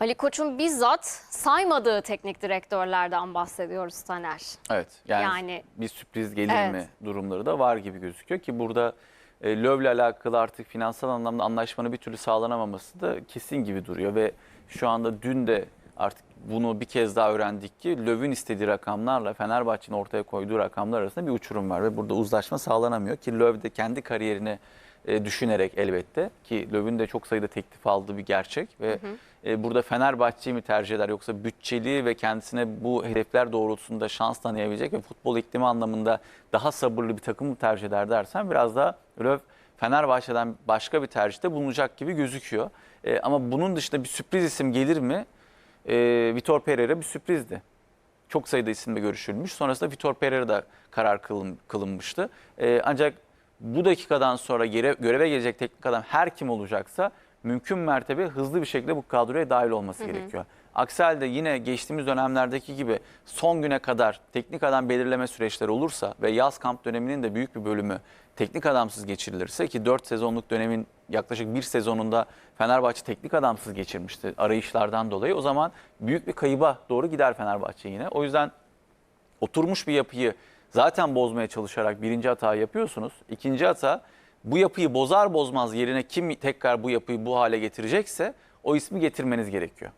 Ali Koç'un bizzat saymadığı teknik direktörlerden bahsediyoruz Taner. Evet yani, Yani- bir sürpriz gelir Evet. mi durumları da var gibi gözüküyor ki burada e, Löv'le alakalı artık finansal anlamda anlaşmanın bir türlü sağlanamaması da kesin gibi duruyor ve şu anda dün de artık bunu bir kez daha öğrendik ki Löv'ün istediği rakamlarla Fenerbahçe'nin ortaya koyduğu rakamlar arasında bir uçurum var ve burada uzlaşma sağlanamıyor ki Löv de kendi kariyerini e, düşünerek elbette ki Löw'ün de çok sayıda teklif aldığı bir gerçek ve e, burada Fenerbahçe'yi mi tercih eder yoksa bütçeli ve kendisine bu hedefler doğrultusunda şans tanıyabilecek ve futbol iklimi anlamında daha sabırlı bir takım mı tercih eder dersen biraz daha Löw Fenerbahçe'den başka bir tercihte bulunacak gibi gözüküyor. E, ama bunun dışında bir sürpriz isim gelir mi? E, Vitor Pereira bir sürprizdi çok sayıda isimle görüşülmüş. Sonrasında Vitor Pereira da karar kılın, kılınmıştı. Ee, ancak bu dakikadan sonra gere- göreve gelecek teknik adam her kim olacaksa mümkün mertebe hızlı bir şekilde bu kadroya dahil olması gerekiyor. Aksi halde yine geçtiğimiz dönemlerdeki gibi son güne kadar teknik adam belirleme süreçleri olursa ve yaz kamp döneminin de büyük bir bölümü teknik adamsız geçirilirse ki 4 sezonluk dönemin yaklaşık bir sezonunda Fenerbahçe teknik adamsız geçirmişti arayışlardan dolayı. O zaman büyük bir kayıba doğru gider Fenerbahçe yine. O yüzden oturmuş bir yapıyı zaten bozmaya çalışarak birinci hata yapıyorsunuz. İkinci hata bu yapıyı bozar bozmaz yerine kim tekrar bu yapıyı bu hale getirecekse o ismi getirmeniz gerekiyor.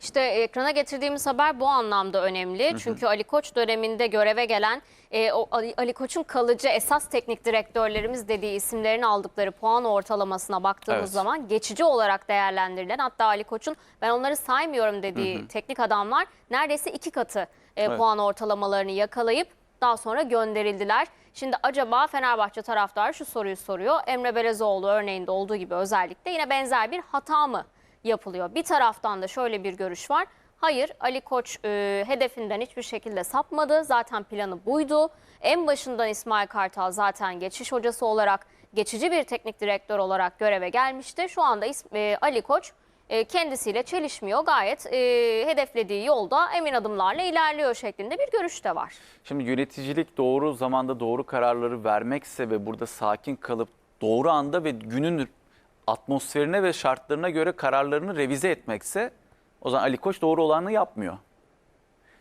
İşte ekrana getirdiğimiz haber bu anlamda önemli. Çünkü Ali Koç döneminde göreve gelen e, o Ali, Ali Koç'un kalıcı esas teknik direktörlerimiz dediği isimlerin aldıkları puan ortalamasına baktığımız Evet. zaman geçici olarak değerlendirilen hatta Ali Koç'un ben onları saymıyorum dediği teknik adamlar neredeyse iki katı e, Evet. puan ortalamalarını yakalayıp daha sonra gönderildiler. Şimdi acaba Fenerbahçe taraftarı şu soruyu soruyor. Emre Belezoğlu örneğinde olduğu gibi özellikle yine benzer bir hata mı yapılıyor? Bir taraftan da şöyle bir görüş var. Hayır Ali Koç e, hedefinden hiçbir şekilde sapmadı. Zaten planı buydu. En başından İsmail Kartal zaten geçiş hocası olarak geçici bir teknik direktör olarak göreve gelmişti. Şu anda e, Ali Koç kendisiyle çelişmiyor. Gayet e, hedeflediği yolda emin adımlarla ilerliyor şeklinde bir görüş de var. Şimdi yöneticilik doğru zamanda doğru kararları vermekse ve burada sakin kalıp doğru anda ve günün atmosferine ve şartlarına göre kararlarını revize etmekse o zaman Ali Koç doğru olanı yapmıyor.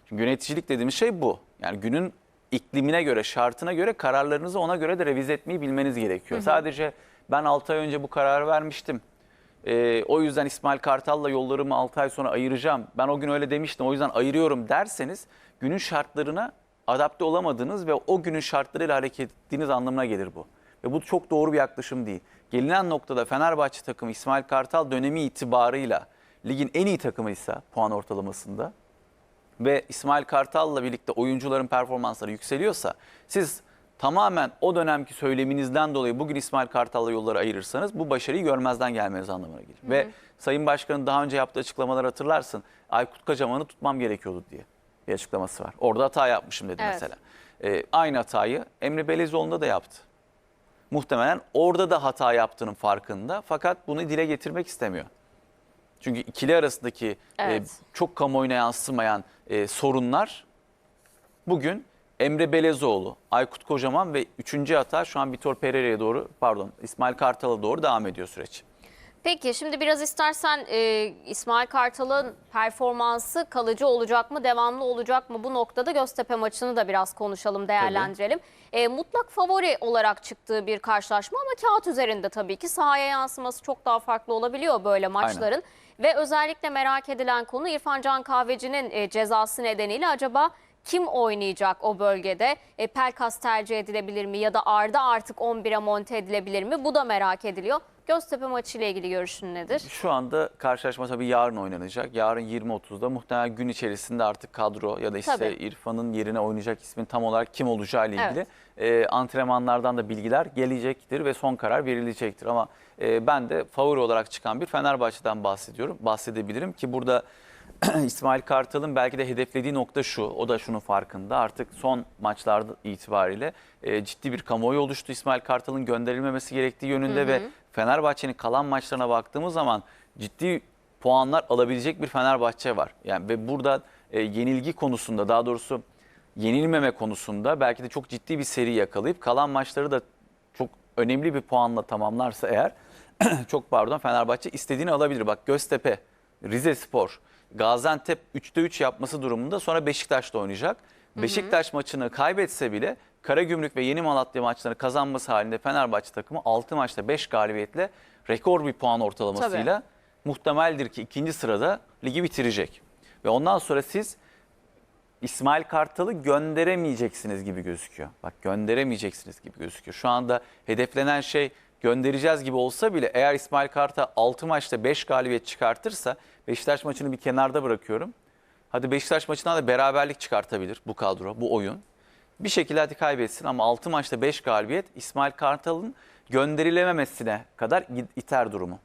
Çünkü yöneticilik dediğimiz şey bu. Yani günün iklimine göre, şartına göre kararlarınızı ona göre de revize etmeyi bilmeniz gerekiyor. Sadece ben 6 ay önce bu kararı vermiştim. Ee, o yüzden İsmail Kartal'la yollarımı 6 ay sonra ayıracağım. Ben o gün öyle demiştim o yüzden ayırıyorum derseniz günün şartlarına adapte olamadığınız ve o günün şartlarıyla hareket ettiğiniz anlamına gelir bu. Ve bu çok doğru bir yaklaşım değil. Gelinen noktada Fenerbahçe takımı İsmail Kartal dönemi itibarıyla ligin en iyi takımıysa puan ortalamasında ve İsmail Kartal'la birlikte oyuncuların performansları yükseliyorsa siz tamamen o dönemki söyleminizden dolayı bugün İsmail Kartal'la yolları ayırırsanız bu başarıyı görmezden gelmeniz anlamına gelir. Ve Sayın Başkan'ın daha önce yaptığı açıklamalar hatırlarsın. Aykut Kocaman'ı tutmam gerekiyordu diye bir açıklaması var. Orada hata yapmışım dedi Evet. mesela. Ee, aynı hatayı Emre Belezoğlu'nda da yaptı. Muhtemelen orada da hata yaptığının farkında fakat bunu dile getirmek istemiyor. Çünkü ikili arasındaki e, Evet. çok kamuoyuna yansımayan e, sorunlar bugün Emre Belezoğlu, Aykut Kocaman ve üçüncü hata şu an Vitor Pereira'ya doğru pardon İsmail Kartal'a doğru devam ediyor süreç. Peki şimdi biraz istersen e, İsmail Kartal'ın performansı kalıcı olacak mı, devamlı olacak mı? Bu noktada Göztepe maçını da biraz konuşalım, değerlendirelim. E, mutlak favori olarak çıktığı bir karşılaşma ama kağıt üzerinde tabii ki sahaya yansıması çok daha farklı olabiliyor böyle maçların. Ve özellikle merak edilen konu İrfan Can Kahveci'nin e, cezası nedeniyle acaba kim oynayacak o bölgede? E, Pelkas tercih edilebilir mi ya da Arda artık 11'e monte edilebilir mi? Bu da merak ediliyor. Göztepe maçı ile ilgili görüşün nedir? Şu anda karşılaşma tabii yarın oynanacak. Yarın 20.30'da muhtemelen gün içerisinde artık kadro ya da işte Tabii. İrfan'ın yerine oynayacak ismin tam olarak kim olacağı ile ilgili e, antrenmanlardan da bilgiler gelecektir ve son karar verilecektir. Ama e, ben de favori olarak çıkan bir Fenerbahçe'den bahsediyorum. Bahsedebilirim ki burada İsmail Kartal'ın belki de hedeflediği nokta şu. O da şunun farkında. Artık son maçlar itibariyle e, ciddi bir kamuoyu oluştu. İsmail Kartal'ın gönderilmemesi gerektiği yönünde ve Fenerbahçe'nin kalan maçlarına baktığımız zaman ciddi puanlar alabilecek bir Fenerbahçe var. Yani ve burada e, yenilgi konusunda daha doğrusu yenilmeme konusunda belki de çok ciddi bir seri yakalayıp kalan maçları da çok önemli bir puanla tamamlarsa eğer çok pardon Fenerbahçe istediğini alabilir. Bak Göztepe Rize Spor, Gaziantep 3'te 3 yapması durumunda sonra Beşiktaş'ta oynayacak. Beşiktaş maçını kaybetse bile Karagümrük ve Yeni Malatya maçlarını kazanması halinde Fenerbahçe takımı 6 maçta 5 galibiyetle rekor bir puan ortalamasıyla muhtemeldir ki ikinci sırada ligi bitirecek. Ve ondan sonra siz İsmail Kartal'ı gönderemeyeceksiniz gibi gözüküyor. Bak gönderemeyeceksiniz gibi gözüküyor. Şu anda hedeflenen şey göndereceğiz gibi olsa bile eğer İsmail Kartal 6 maçta 5 galibiyet çıkartırsa Beşiktaş maçını bir kenarda bırakıyorum. Hadi Beşiktaş maçından da beraberlik çıkartabilir bu kadro, bu oyun. Bir şekilde hadi kaybetsin ama 6 maçta 5 galibiyet İsmail Kartal'ın gönderilememesine kadar iter durumu.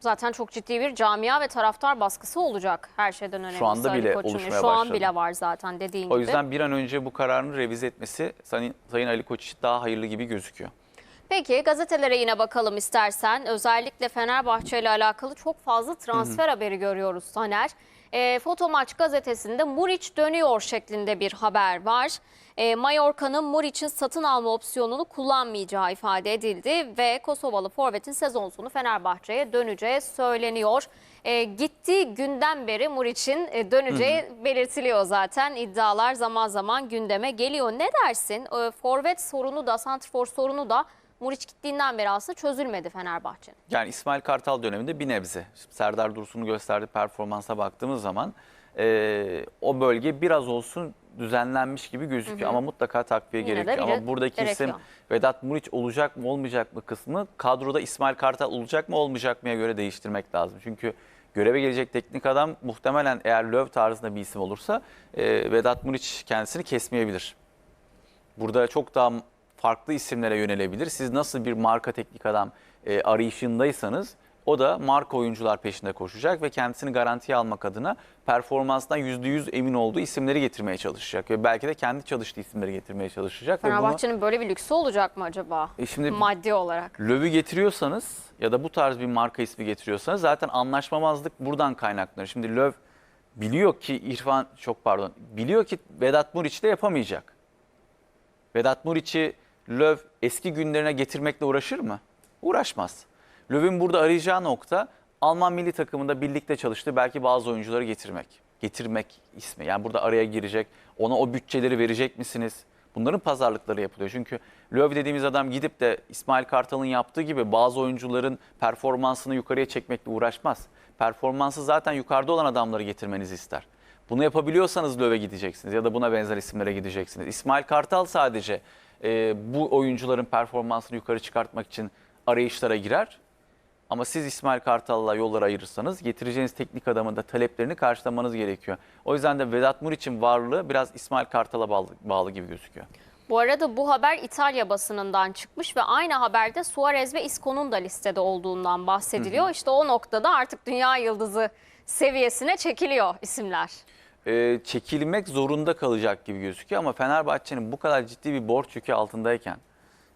Zaten çok ciddi bir camia ve taraftar baskısı olacak her şeyden önemlisi. Şu anda Ali bile Koç'un. oluşmaya Şu an başladı. bile var zaten dediğin gibi. O yüzden bir an önce bu kararını revize etmesi Sayın, Sayın Ali Koç daha hayırlı gibi gözüküyor. Peki gazetelere yine bakalım istersen. Özellikle Fenerbahçe ile alakalı çok fazla transfer haberi görüyoruz Taner. E, Fotomaç gazetesinde Muriç dönüyor şeklinde bir haber var. E, Mallorca'nın Muriç'in satın alma opsiyonunu kullanmayacağı ifade edildi ve Kosovalı Forvet'in sezon sonu Fenerbahçe'ye döneceği söyleniyor. E, gittiği günden beri Muriç'in e, döneceği belirtiliyor zaten. İddialar zaman zaman gündeme geliyor. Ne dersin? E, Forvet sorunu da, santrfor sorunu da Muriç gittiğinden beri aslında çözülmedi Fenerbahçe'nin. Yani İsmail Kartal döneminde bir nebze. Şimdi Serdar Dursun'un gösterdiği performansa baktığımız zaman e, o bölge biraz olsun düzenlenmiş gibi gözüküyor. Ama mutlaka takviye Yine gerekiyor. Ama buradaki isim gerekiyor. Vedat Muriç olacak mı olmayacak mı kısmı kadroda İsmail Kartal olacak mı olmayacak mıya göre değiştirmek lazım. Çünkü göreve gelecek teknik adam muhtemelen eğer Löw tarzında bir isim olursa e, Vedat Muriç kendisini kesmeyebilir. Burada çok daha farklı isimlere yönelebilir. Siz nasıl bir marka teknik adam e, arayışındaysanız o da marka oyuncular peşinde koşacak ve kendisini garantiye almak adına performansından %100 emin olduğu isimleri getirmeye çalışacak. Ve belki de kendi çalıştığı isimleri getirmeye çalışacak. Fenerbahçe'nin böyle bir lüksü olacak mı acaba? E şimdi- Maddi olarak. Löw'ü getiriyorsanız ya da bu tarz bir marka ismi getiriyorsanız zaten anlaşmamazlık buradan kaynaklanır. Şimdi Löw biliyor ki İrfan çok pardon biliyor ki Vedat Muriç de yapamayacak. Vedat Muriç'i Löw eski günlerine getirmekle uğraşır mı? Uğraşmaz. Löw'ün burada arayacağı nokta Alman milli takımında birlikte çalıştığı belki bazı oyuncuları getirmek. Getirmek ismi. Yani burada araya girecek. Ona o bütçeleri verecek misiniz? Bunların pazarlıkları yapılıyor. Çünkü Löw dediğimiz adam gidip de İsmail Kartal'ın yaptığı gibi bazı oyuncuların performansını yukarıya çekmekle uğraşmaz. Performansı zaten yukarıda olan adamları getirmenizi ister. Bunu yapabiliyorsanız Löw'e gideceksiniz ya da buna benzer isimlere gideceksiniz. İsmail Kartal sadece e, bu oyuncuların performansını yukarı çıkartmak için arayışlara girer. Ama siz İsmail Kartal'la yolları ayırırsanız getireceğiniz teknik adamın da taleplerini karşılamanız gerekiyor. O yüzden de Vedat Muriç'in varlığı biraz İsmail Kartal'a bağlı, bağlı gibi gözüküyor. Bu arada bu haber İtalya basınından çıkmış ve aynı haberde Suarez ve Isco'nun da listede olduğundan bahsediliyor. İşte o noktada artık dünya yıldızı seviyesine çekiliyor isimler. Ee, çekilmek zorunda kalacak gibi gözüküyor ama Fenerbahçe'nin bu kadar ciddi bir borç yükü altındayken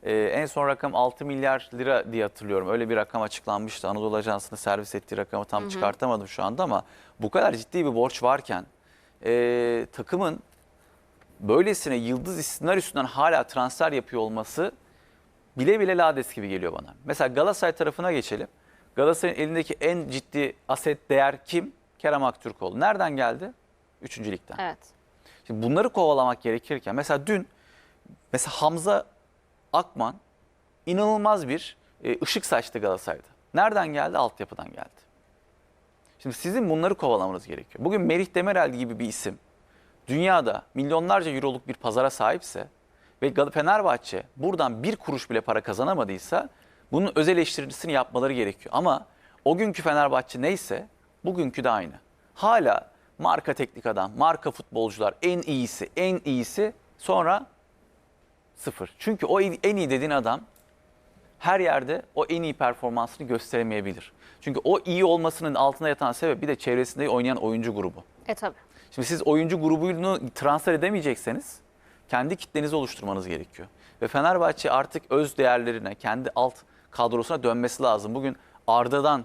e, en son rakam 6 milyar lira diye hatırlıyorum. Öyle bir rakam açıklanmıştı. Anadolu Ajansı'nın servis ettiği rakamı tam çıkartamadım şu anda ama bu kadar ciddi bir borç varken e, takımın böylesine yıldız isimler üstünden hala transfer yapıyor olması bile bile lades gibi geliyor bana. Mesela Galatasaray tarafına geçelim. Galatasaray'ın elindeki en ciddi aset değer kim? Kerem Aktürkoğlu. Nereden geldi? Üçüncü ligden. Evet. Şimdi bunları kovalamak gerekirken mesela dün mesela Hamza Akman inanılmaz bir e, ışık saçtı Galatasaray'da. Nereden geldi? Altyapıdan geldi. Şimdi sizin bunları kovalamanız gerekiyor. Bugün Merih Demirel gibi bir isim dünyada milyonlarca euroluk bir pazara sahipse ve Fenerbahçe buradan bir kuruş bile para kazanamadıysa bunun öz eleştirisini yapmaları gerekiyor. Ama o günkü Fenerbahçe neyse bugünkü de aynı. Hala marka teknik adam, marka futbolcular en iyisi, en iyisi sonra sıfır. Çünkü o en iyi dediğin adam her yerde o en iyi performansını gösteremeyebilir. Çünkü o iyi olmasının altında yatan sebep bir de çevresinde oynayan oyuncu grubu. E tabii. Şimdi siz oyuncu grubunu transfer edemeyecekseniz kendi kitlenizi oluşturmanız gerekiyor. Ve Fenerbahçe artık öz değerlerine, kendi alt kadrosuna dönmesi lazım. Bugün Arda'dan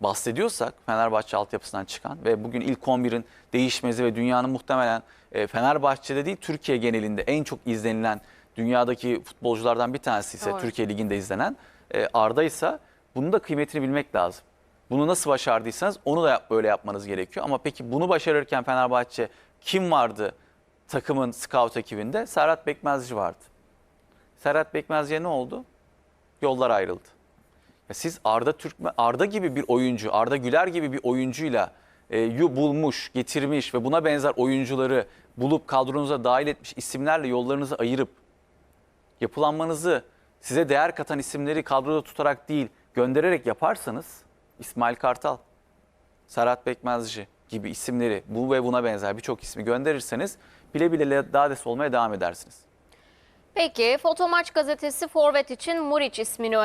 bahsediyorsak Fenerbahçe altyapısından çıkan ve bugün ilk 11'in değişmezi ve dünyanın muhtemelen e, Fenerbahçe'de değil Türkiye genelinde en çok izlenilen dünyadaki futbolculardan bir tanesi ise Doğru. Türkiye Ligi'nde izlenen e, Arda ise bunun da kıymetini bilmek lazım. Bunu nasıl başardıysanız onu da yap- böyle yapmanız gerekiyor. Ama peki bunu başarırken Fenerbahçe kim vardı takımın scout ekibinde? Serhat Bekmezci vardı. Serhat Bekmezci'ye ne oldu? Yollar ayrıldı. Ya siz Arda Türkmen, Arda gibi bir oyuncu, Arda Güler gibi bir oyuncuyla e, yu bulmuş, getirmiş ve buna benzer oyuncuları bulup kadronuza dahil etmiş isimlerle yollarınızı ayırıp yapılanmanızı size değer katan isimleri kadroda tutarak değil göndererek yaparsanız İsmail Kartal, Serhat Bekmezci gibi isimleri bu ve buna benzer birçok ismi gönderirseniz bile bile Dades olmaya devam edersiniz. Peki Fotomaç gazetesi forvet için Muriç ismini öne